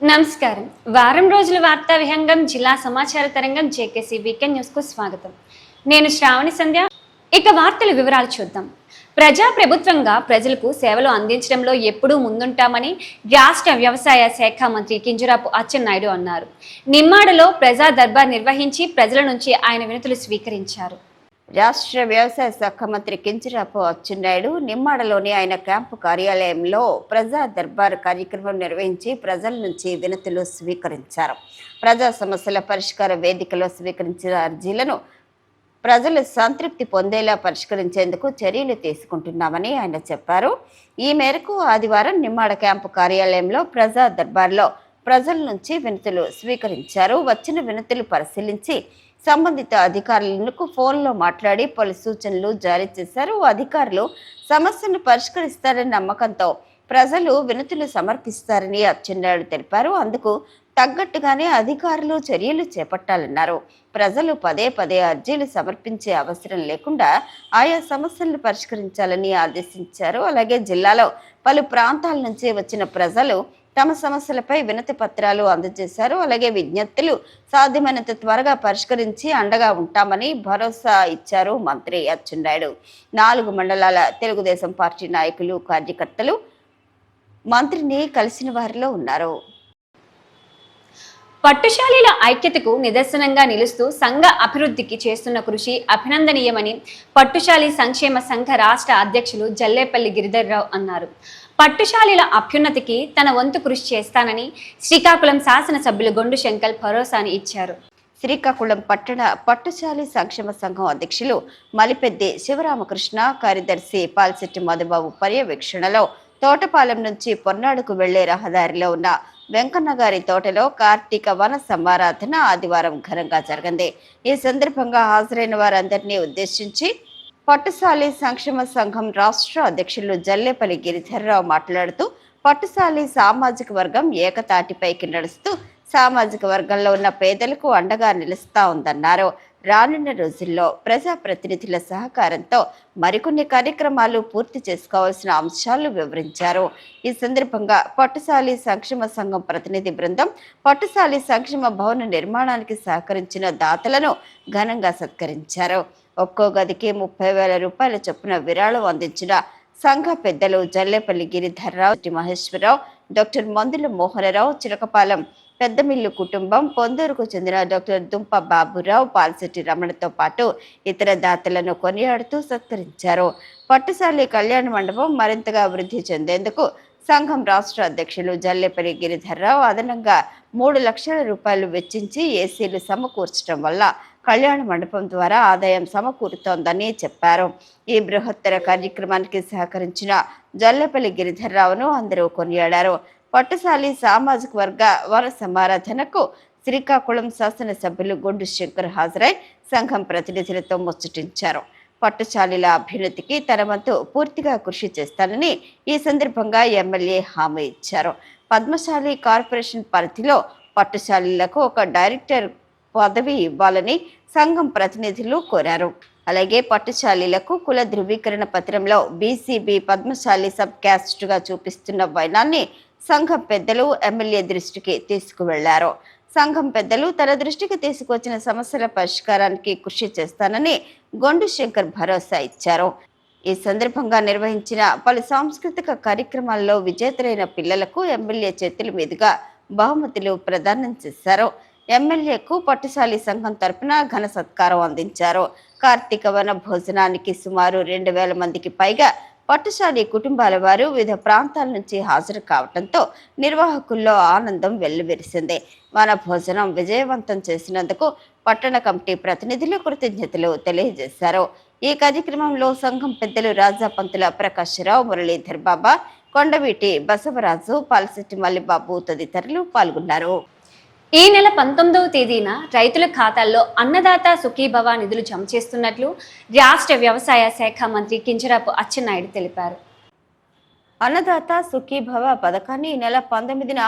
నమస్కారం. వారం రోజుల వార్తా విహంగం జిల్లా సమాచార తరంగం జేకేసీ వీకెండ్ న్యూస్కు స్వాగతం. నేను శ్రావణి సంధ్య. ఇక వార్తల వివరాలు చూద్దాం. ప్రజా ప్రభుత్వంగా ప్రజలకు సేవలు అందించడంలో ఎప్పుడూ ముందుంటామని రాష్ట్ర వ్యవసాయ శాఖ మంత్రి కింజురాపు అచ్చెన్నాయుడు అన్నారు. నిమ్మాడలో ప్రజా దర్బార్ నిర్వహించి ప్రజల నుంచి ఆయన వినతులు స్వీకరించారు. రాష్ట్ర వ్యవసాయ శాఖ మంత్రి కించిరాపు అచ్చెన్నాయుడు నిమ్మాడలోని ఆయన క్యాంపు కార్యాలయంలో ప్రజా దర్బార్ కార్యక్రమం నిర్వహించి ప్రజల నుంచి వినతులు స్వీకరించారు. ప్రజా సమస్యల పరిష్కార వేదికలో స్వీకరించిన అర్జీలను ప్రజలు సంతృప్తి పొందేలా పరిష్కరించేందుకు చర్యలు తీసుకుంటున్నామని ఆయన చెప్పారు. ఈ మేరకు ఆదివారం నిమ్మాడ క్యాంపు కార్యాలయంలో ప్రజా దర్బార్లో ప్రజల నుంచి వినతులు స్వీకరించారు. వచ్చిన వినతులు పరిశీలించి సంబంధిత అధికారులకు ఫోన్లో మాట్లాడి పలు సూచనలు జారీ చేశారు. అధికారులు సమస్యను పరిష్కరిస్తారని నమ్మకంతో ప్రజలు వినతులు సమర్పిస్తారని అచ్చెన్నాయుడు తెలిపారు. అందుకు తగ్గట్టుగానే అధికారులు చర్యలు చేపట్టాలన్నారు. ప్రజలు పదే పదే అర్జీలు సమర్పించే అవసరం లేకుండా ఆయా సమస్యలను పరిష్కరించాలని ఆదేశించారు. అలాగే జిల్లాలో పలు ప్రాంతాల నుంచి వచ్చిన ప్రజలు తమ సమస్యలపై వినతి పత్రాలు అందజేశారు. అలాగే విజ్ఞప్తులు సాధ్యమైనంత త్వరగా పరిష్కరించి అండగా ఉంటామని భరోసా ఇచ్చారు మంత్రి అచ్చెన్నాయుడు. నాలుగు మండలాల తెలుగుదేశం పార్టీ నాయకులు కార్యకర్తలు మంత్రిని కలిసిన వారిలో ఉన్నారు. పట్టుశాలీల ఐక్యతకు నిదర్శనంగా నిలుస్తూ సంఘ అభివృద్ధికి చేస్తున్న కృషి అభినందనీయమని పట్టుశాలి సంక్షేమ సంఘ రాష్ట్ర అధ్యక్షులు జల్లేపల్లి గిరిధర్రావు అన్నారు. పట్టుశాలీల అభ్యున్నతికి తన వంతు కృషి చేస్తానని శ్రీకాకుళం శాసనసభ్యులు గొండు శంకర్ భరోసాని ఇచ్చారు. శ్రీకాకుళం పట్టణ పట్టుశాలి సంక్షేమ సంఘం అధ్యక్షులు మలిపెద్ది శివరామకృష్ణ కార్యదర్శి పాల్శెట్టి మధుబాబు పర్యవేక్షణలో తోటపాలెం నుంచి పొన్నాడుకు వెళ్ళే రహదారిలో ఉన్న వెంకన్నగారి తోటలో కార్తీక వన సమారాధన ఆదివారం ఘనంగా జరిగింది. ఈ సందర్భంగా హాజరైన వారందరినీ ఉద్దేశించి పట్టుసాలి సంక్షేమ సంఘం రాష్ట్ర అధ్యక్షులు జల్లేపల్లి గిరిధర్రావు మాట్లాడుతూ పట్టుసాలి సామాజిక వర్గం ఏకతాటిపైకి నడుస్తూ సామాజిక వర్గంలో ఉన్న పేదలకు అండగా నిలుస్తా ఉందన్నారు. రానున్న రోజుల్లో ప్రజాప్రతినిధుల సహకారంతో మరికొన్ని కార్యక్రమాలు పూర్తి చేసుకోవాల్సిన అంశాలు వివరించారు. ఈ సందర్భంగా పట్టుసాలి సంక్షేమ సంఘం ప్రతినిధి బృందం పట్టుసాలి సంక్షేమ భవన నిర్మాణానికి సహకరించిన దాతలను ఘనంగా సత్కరించారు. ఒక్కో గదికి ముప్పై వేల రూపాయల చొప్పున విరాళం అందించిన సంఘ పెద్దలు జల్లేపల్లి గిరిధర్రావు మహేశ్వరరావు డాక్టర్ మందుల మోహనరావు చిలకపాలెం పెద్దమిల్లు కుటుంబం పొందూరుకు చెందిన డాక్టర్ దుంప బాబురావు పాల్శెట్టి రమణతో పాటు ఇతర దాతలను కొనియాడుతూ సత్కరించారు. పట్టుసాలి కళ్యాణ మండపం మరింతగా అభివృద్ధి చెందేందుకు సంఘం రాష్ట్ర అధ్యక్షులు జల్లేపల్లి గిరిధర్రావు అదనంగా మూడు లక్షల రూపాయలు వెచ్చించి ఏసీలు సమకూర్చడం వల్ల కళ్యాణ మండపం ద్వారా ఆదాయం సమకూరుతోందని చెప్పారు. ఈ బృహత్తర కార్యక్రమానికి సహకరించిన జల్లపల్లి గిరిధర్రావును అందరూ కొనియాడారు. పట్టుశాలి సామాజిక వర్గ వర సమారాధనకు శ్రీకాకుళం శాసనసభ్యులు గొడ్డు శంకర్ హాజరై సంఘం ప్రతినిధులతో ముచ్చటించారు. పట్టుచాలీల అభ్యున్నతికి తన వంతు పూర్తిగా కృషి చేస్తానని ఈ సందర్భంగా ఎమ్మెల్యే హామీ ఇచ్చారు. పద్మశాలి కార్పొరేషన్ పరిధిలో పట్టుశాలీలకు ఒక డైరెక్టర్ పదవి ఇవ్వాలని సంఘం ప్రతినిధులు కోరారు. అలాగే పట్టుశాలీలకు కుల ధృవీకరణ పత్రంలో బీసీబీ పద్మశాలి సబ్ క్యాస్ట్గా చూపిస్తున్న వైనాన్ని సంఘం పెద్దలు ఎమ్మెల్యే దృష్టికి తీసుకువెళ్ళారు. సంఘం పెద్దలు తన దృష్టికి తీసుకొచ్చిన సమస్యల పరిష్కారానికి కృషి చేస్తానని గొండు శంకర్ భరోసా ఇచ్చారు. ఈ సందర్భంగా నిర్వహించిన పలు సాంస్కృతిక కార్యక్రమాల్లో విజేతలైన పిల్లలకు ఎమ్మెల్యే చేతుల మీదుగా బహుమతులు ప్రదానం చేశారు. ఎమ్మెల్యేకు పట్టుశాలి సంఘం తరపున ఘన సత్కారం అందించారు. కార్తీక వన భోజనానికి సుమారు రెండు వేల మందికి పైగా పట్టుశాలి కుటుంబాల వారు వివిధ ప్రాంతాల నుంచి హాజరు కావడంతో నిర్వాహకుల్లో ఆనందం వెల్లువిరిసింది. వన భోజనం విజయవంతం చేసినందుకు పట్టణ కమిటీ ప్రతినిధులు కృతజ్ఞతలు తెలియజేశారు. ఈ కార్యక్రమంలో సంఘం పెద్దలు రాజా పంతుల ప్రకాశ్రావు మురళీధర్ బాబా కొండవీటి బసవరాజు పాలశెట్టి మల్లిబాబు తదితరులు పాల్గొన్నారు. ఈ నెల పంతొమ్మిదవ తేదీన రైతుల ఖాతాల్లో అన్నదాత సుఖీభవ నిధులు జమ చేస్తున్నట్లు రాష్ట్ర వ్యవసాయ శాఖ మంత్రి కింజరాపు అచ్చెన్నాయుడు తెలిపారు. అన్నదాత సుఖీభవ పథకాన్ని ఈ నెల పంతొమ్మిదిన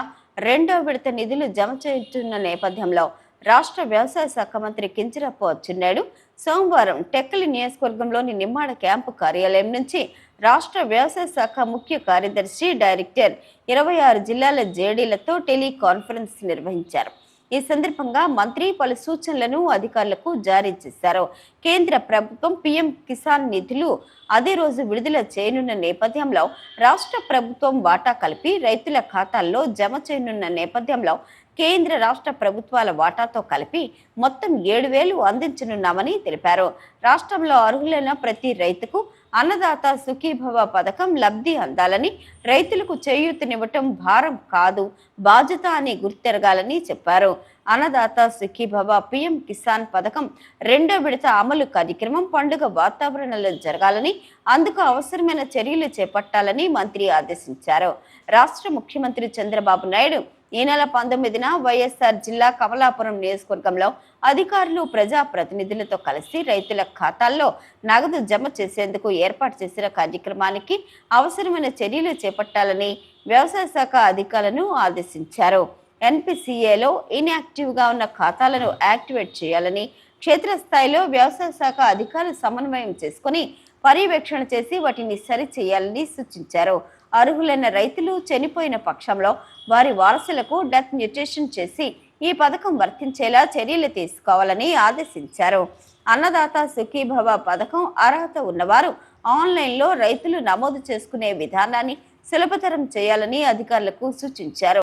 రెండో విడత నిధులు జమ చేస్తున్న నేపథ్యంలో రాష్ట్ర వ్యవసాయ శాఖ మంత్రి కింజరాపు అచ్చెన్నాయుడు సోమవారం టెక్కలి నియోజకవర్గంలోని నిమ్మాడ క్యాంపు కార్యాలయం నుంచి రాష్ట్ర వ్యవసాయ శాఖ ముఖ్య కార్యదర్శి డైరెక్టర్ ఇరవై ఆరు జిల్లాల జేడీలతో టెలికాన్ఫరెన్స్ నిర్వహించారు. ఈ సందర్భంగా మంత్రి పలు సూచనలను అధికారులకు జారీ చేశారు. కేంద్ర ప్రభుత్వం పీఎం కిసాన్ నిధులు అదే రోజు విడుదల చేయనున్న నేపథ్యంలో రాష్ట్ర ప్రభుత్వం వాటా కలిపి రైతుల ఖాతాల్లో జమ చేయనున్న నేపథ్యంలో కేంద్ర రాష్ట్ర ప్రభుత్వాల వాటాతో కలిపి మొత్తం ఏడు వేలు అందించనున్నామని తెలిపారు. రాష్ట్రంలో అర్హులైన ప్రతి రైతుకు అన్నదాత సుఖీభవ పథకం లబ్ధి అందాలని రైతులకు చేయూతనివ్వటం భారం కాదు బాధ్యత అని గుర్తెరగాలని చెప్పారు. అన్నదాత సుఖీభవ పిఎం కిసాన్ పథకం రెండో విడత అమలు కార్యక్రమం పండుగ వాతావరణంలో జరగాలని అందుకు అవసరమైన చర్యలు చేపట్టాలని మంత్రి ఆదేశించారు. రాష్ట్ర ముఖ్యమంత్రి చంద్రబాబు నాయుడు ఈ నెల పంతొమ్మిదిన వైఎస్ఆర్ జిల్లా కమలాపురం నియోజకవర్గంలో అధికారులు ప్రజా ప్రతినిధులతో కలిసి రైతుల ఖాతాల్లో నగదు జమ చేసేందుకు ఏర్పాటు చేసిన కార్యక్రమానికి అవసరమైన చర్యలు చేపట్టాలని వ్యవసాయ శాఖ అధికారులను ఆదేశించారు. ఎన్పిసిఏలో ఇన్యాక్టివ్గా ఉన్న ఖాతాలను యాక్టివేట్ చేయాలని క్షేత్రస్థాయిలో వ్యవసాయ శాఖ అధికారులు సమన్వయం చేసుకుని పర్యవేక్షణ చేసి వాటిని సరిచేయాలని సూచించారు. అర్హులైన రైతులు చనిపోయిన పక్షంలో వారి వారసులకు డెత్ మ్యూటేషన్ చేసి ఈ పథకం వర్తించేలా చర్యలు తీసుకోవాలని ఆదేశించారు. అన్నదాత సుఖీభవ పథకం అర్హత ఉన్నవారు ఆన్లైన్లో రైతులు నమోదు చేసుకునే విధానాన్ని సులభతరం చేయాలని అధికారులకు సూచించారు.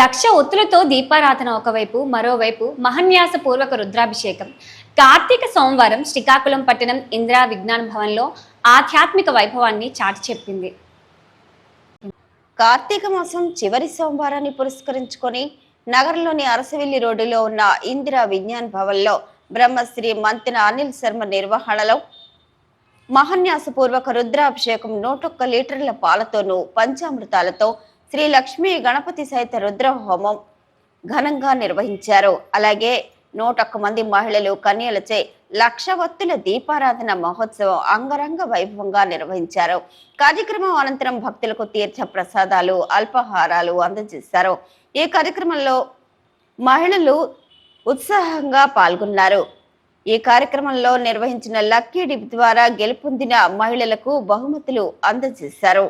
లక్ష ఒత్తులతో దీపారాధన ఒకవైపు మరోవైపు మహన్యాసపూర్వక రుద్రాభిషేకం. కార్తీక సోమవారం శ్రీకాకుళం పట్టణం ఇందిరా విజ్ఞాన భవన్లో ఆధ్యాత్మిక వైభవాన్ని చాటి చెప్పింది. కార్తీక మాసం చివరి సోమవారాన్ని పురస్కరించుకొని నగరంలోని అరసవెల్లి రోడ్డులో ఉన్న ఇందిరా విజ్ఞాన్ భవన్లో బ్రహ్మశ్రీ మంతెన అనిల్ శర్మ నిర్వహణలో మహన్యాసపూర్వక రుద్రాభిషేకం నూటొక్క లీటర్ల పాలతోనూ పంచామృతాలతో శ్రీ లక్ష్మీ గణపతి సహిత రుద్ర హోమం ఘనంగా నిర్వహించారు. అలాగే నూటొక్క మంది మహిళలు కన్యలచే లక్ష వత్తుల దీపారాధన మహోత్సవం అంగరంగ వైభవంగా నిర్వహించారు. కార్యక్రమం అనంతరం భక్తులకు తీర్థ ప్రసాదాలు అల్పాహారాలు అందజేశారు. ఈ కార్యక్రమంలో మహిళలు ఉత్సాహంగా పాల్గొన్నారు. ఈ కార్యక్రమంలో నిర్వహించిన లక్కీ డిప్ ద్వారా గెలుపొందిన మహిళలకు బహుమతులు అందజేశారు.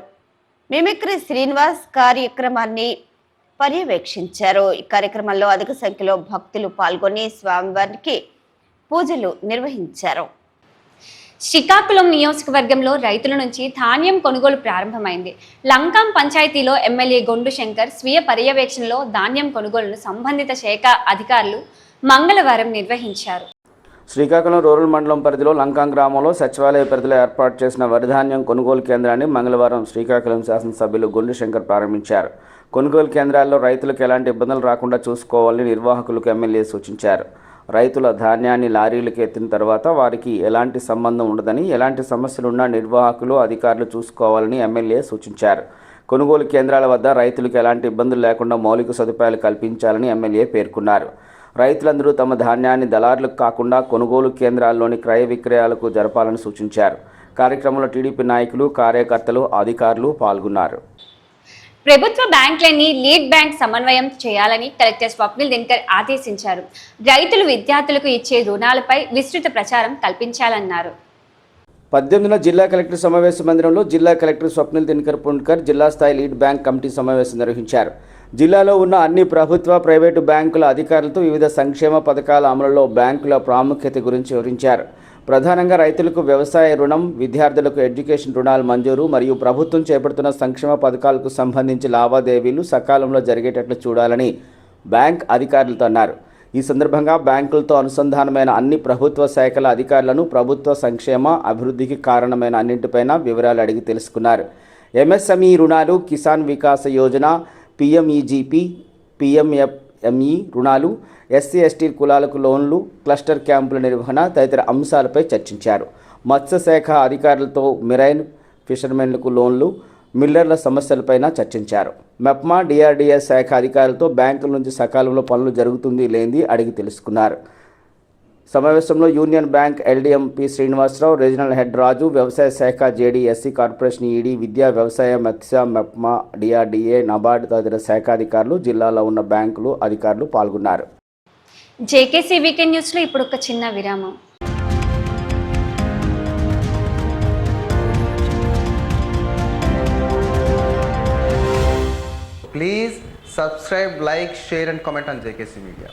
మిమిక్రీ శ్రీనివాస్ కార్యక్రమాన్ని పర్యవేక్షించారు. ఈ కార్యక్రమంలో అధిక సంఖ్యలో భక్తులు పాల్గొని స్వామివారికి పూజలు నిర్వహించారు. శ్రీకాకుళం నియోజకవర్గంలో రైతుల నుంచి ధాన్యం కొనుగోలు ప్రారంభమైంది. లంకాం పంచాయతీలో ఎమ్మెల్యే గొండు శంకర్ స్వీయ పర్యవేక్షణలో ధాన్యం కొనుగోలును సంబంధిత శాఖ అధికారులు మంగళవారం నిర్వహించారు. శ్రీకాకుళం రూరల్ మండలం పరిధిలో లంకాం గ్రామంలో సచివాలయ పరిధిలో ఏర్పాటు చేసిన వరిధాన్యం కొనుగోలు కేంద్రాన్ని మంగళవారం శ్రీకాకుళం శాసనసభ్యులు గుండు శంకర్ ప్రారంభించారు. కొనుగోలు కేంద్రాల్లో రైతులకు ఎలాంటి ఇబ్బందులు రాకుండా చూసుకోవాలని నిర్వాహకులకు ఎమ్మెల్యే సూచించారు. రైతుల ధాన్యాన్ని లారీలకు ఎత్తిన తర్వాత వారికి ఎలాంటి సంబంధం ఉండదని ఎలాంటి సమస్యలున్నా నిర్వాహకులు అధికారులు చూసుకోవాలని ఎమ్మెల్యే సూచించారు. కొనుగోలు కేంద్రాల వద్ద రైతులకు ఎలాంటి ఇబ్బందులు లేకుండా మౌలిక సదుపాయాలు కల్పించాలని ఎమ్మెల్యే పేర్కొన్నారు. రైతులందరూ తమ ధాన్యాన్ని దళారులకు కాకుండా కొనుగోలు కేంద్రాల్లోని క్రయ విక్రయాలకు జరపాలని సూచించారు. కార్యక్రమంలో టీడీపీ నాయకులు కార్యకర్తలు అధికారులు పాల్గొన్నారు. ప్రభుత్వ బ్యాంకులన్నీ లీడ్ బ్యాంక్ సమన్వయం చేయాలని కలెక్టర్ స్వప్నిల్ దినకర్ ఆదేశించారు. రైతులు విద్యార్థులకు ఇచ్చే రుణాలపై విస్తృత ప్రచారం కల్పించాలన్నారు. పద్దెనిమిదిన జిల్లా కలెక్టర్ సమావేశ మందిరంలో జిల్లా కలెక్టర్ స్వప్నిల్ దినకర్ పుండ్కర్ జిల్లా స్థాయి లీడ్ బ్యాంక్ కమిటీ సమావేశం నిర్వహించారు. జిల్లాలో ఉన్న అన్ని ప్రభుత్వ ప్రైవేటు బ్యాంకుల అధికారులతో వివిధ సంక్షేమ పథకాల అమలులో బ్యాంకుల ప్రాముఖ్యత గురించి వివరించారు. ప్రధానంగా రైతులకు వ్యవసాయ రుణం విద్యార్థులకు ఎడ్యుకేషన్ రుణాలు మంజూరు మరియు ప్రభుత్వం చేపడుతున్న సంక్షేమ పథకాలకు సంబంధించి లావాదేవీలు సకాలంలో జరిగేటట్లు చూడాలని బ్యాంక్ అధికారులతో అన్నారు. ఈ సందర్భంగా బ్యాంకులతో అనుసంధానమైన అన్ని ప్రభుత్వ శాఖల అధికారులను ప్రభుత్వ సంక్షేమ అభివృద్ధికి కారణమైన అన్నింటిపైన వివరాలు అడిగి తెలుసుకున్నారు. ఎంఎస్ఎంఈ రుణాలు కిసాన్ వికాస యోజన పిఎంఈజీపీ ఎంఈ రుణాలు ఎస్సీ ఎస్టీ కులాలకు లోన్లు క్లస్టర్ క్యాంపుల నిర్వహణ తదితర అంశాలపై చర్చించారు. మత్స్యశాఖ అధికారులతో మిరైన్ ఫిషర్మెన్లకు లోన్లు మిల్లర్ల సమస్యలపైన చర్చించారు. మెప్మా డిఆర్డీఎస్ శాఖ అధికారులతో బ్యాంకుల నుంచి సకాలంలో పనులు జరుగుతుంది లేనిది అడిగి తెలుసుకున్నారు. సమావేశంలో union bank LDMP Srinivasarao regional head Raju వ్యవసాయ శాఖ జేడీ ఎస్సీ కార్పొరేషన్ ఈడీ విద్యా వ్యవసాయ మత్స్య మెప్మా డిఆర్డీఏ నబార్డ్ తదితర శాఖాధికారులు జిల్లాలో ఉన్న బ్యాంకులు అధికారులు పాల్గొన్నారు. జేకేసీ వీకెండ్ న్యూస్లో ఇప్పుడు ఒక చిన్న విరామం. Please subscribe like share and comment on JKC media